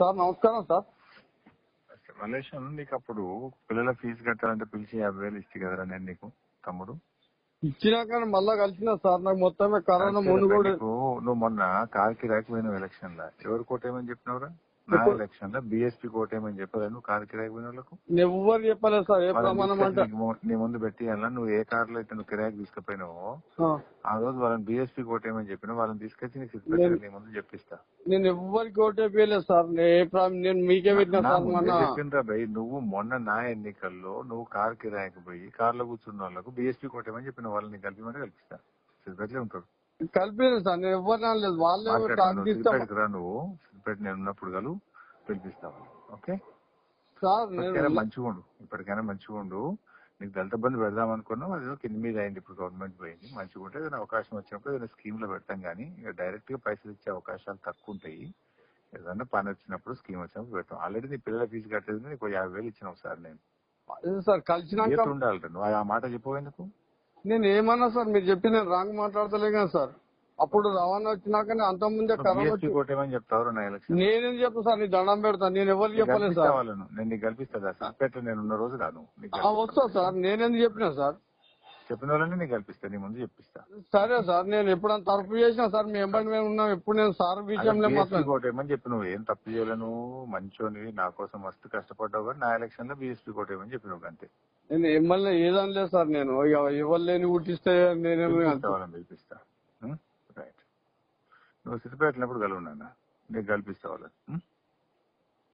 Sir నమస్కారం sir. Malaysia నీకు అప్పుడు పిల్లల ఫీజు కట్టాలంటే పిలిచి యాభై వేలు ఇస్తే కదరా నేను నీకు తమ్ముడు? ఇచ్చినాక మళ్ళా కలిసిన సార్ నాకు మొత్తమే కరోనా ముందు కూడా నువ్వు మొన్న కార్ కిరాయికి పోయినావు ఎలక్షన్ లా ఎవరు కోటేమని చెప్పినవరా? నా ఎలక్షన్లో బీఎస్పీ కోటేమని చెప్పదా నువ్వు? కార్ పోయిన వాళ్ళకు? ఎవ్వరు చెప్పలేదు సార్? ఏ ప్రమాణం అంటే? నీ ముందు పెట్టి నువ్వు ఏ కార్లో అయితే నువ్వు కిరాయికి తీసుకుపోయినావో ఆ. రోజు వాళ్ళని బీఎస్పీ కోటేమని చెప్పిన వాళ్ళని తీసుకొచ్చి నీకు నీ ముందు చెప్పిస్తా. నేను ఎవ్వరికి ఓటే వేయలేదు సార్. నేను మీకే చెప్పిండ్రా భయ్ నువ్వు మొన్న నా ఎన్నికల్లో నువ్వు కార్ కిరాయికి పోయి కార్లో కూర్చున్న వాళ్ళకు బీఎస్పీ కోటేమని చెప్పిన వాళ్ళని కలిపి కల్పిస్తా. సిద్ధపట్లే ఉంటారు కలిపి సార్ నేను ఎవరిని అనలేదు. వాళ్ళే నువ్వు. సిద్దిపేట నేను ఉన్నప్పుడు కలు పిలిపిస్తావు ఓకే? మంచిగా ఉండు. ఇప్పటికైనా మంచిగా ఉండు. నీకు దళిత బంధు పెడదాం అనుకున్నావు అది కింద మీద అయింది ఇప్పుడు గవర్నమెంట్ పోయింది. మంచిగా ఉంటే ఏదైనా అవకాశం వచ్చినప్పుడు ఏదైనా స్కీమ్లో పెడతాం కానీ డైరెక్ట్గా పైసలు ఇచ్చే అవకాశాలు తక్కువ ఉంటాయి. ఏదైనా పని వచ్చినప్పుడు స్కీమ్ వచ్చినప్పుడు పెడతాం. ఆల్రెడీ నీ పిల్లల ఫీజు కట్టేది నీకు యాభై వేలు ఇచ్చిన ఒకసారి నేను. సార్ కలిసినాక ఉండాలి నువ్వు? ఆ మాట చెప్పేందుకు నేను ఏమన్నా సార్ మీరు చెప్పి నేను రాంగ్ మాట్లాడతలే కదా సార్. అప్పుడు రవాణా వచ్చినాక అంత ముందే కరోనా వచ్చి చెప్తావు ఎలక్షన్. నేనేం చెప్పు సార్ నీ దండం పెడతాను నేను ఎవరికి చెప్పలేదు కల్పిస్తా సార్. వాళ్ళను. నేను నీకు కల్పిస్తా సిద్దిపేట నేను ఉన్న రోజు రాను. నీకు ఆ, వస్తా సార్. నేనేందుకు చెప్పినా సార్? చెప్పిన వాళ్ళని నీకు కల్పిస్తా. నీ ముందు చెప్పిస్తా. సరే సార్ నేను ఎప్పుడైనా తరపు చేసినా సార్ మీ ఎంబడి మేము ఉన్నాం ఎప్పుడు నేను సార్ విషయంలో బీఎస్పీ చెప్పి నువ్వు. ఏం తప్పు చేయలేను. మంచోని నా కోసం మస్తు కష్టపడ్డావు కానీ నా ఎలక్షన్లో బీఎస్పీ కోట ఏమని చెప్పినావు అంతే నేను ఎమ్మెల్యే ఏదని లేదు సార్ నేను. ఇక ఎవరు లేని నేనేమి పిలిపిస్తా వాళ్ళని పిలిపిస్తా రైట్ నువ్వు సిద్దిపేటనప్పుడు కలవండి అన్న నీకు కల్పిస్తా వాళ్ళని.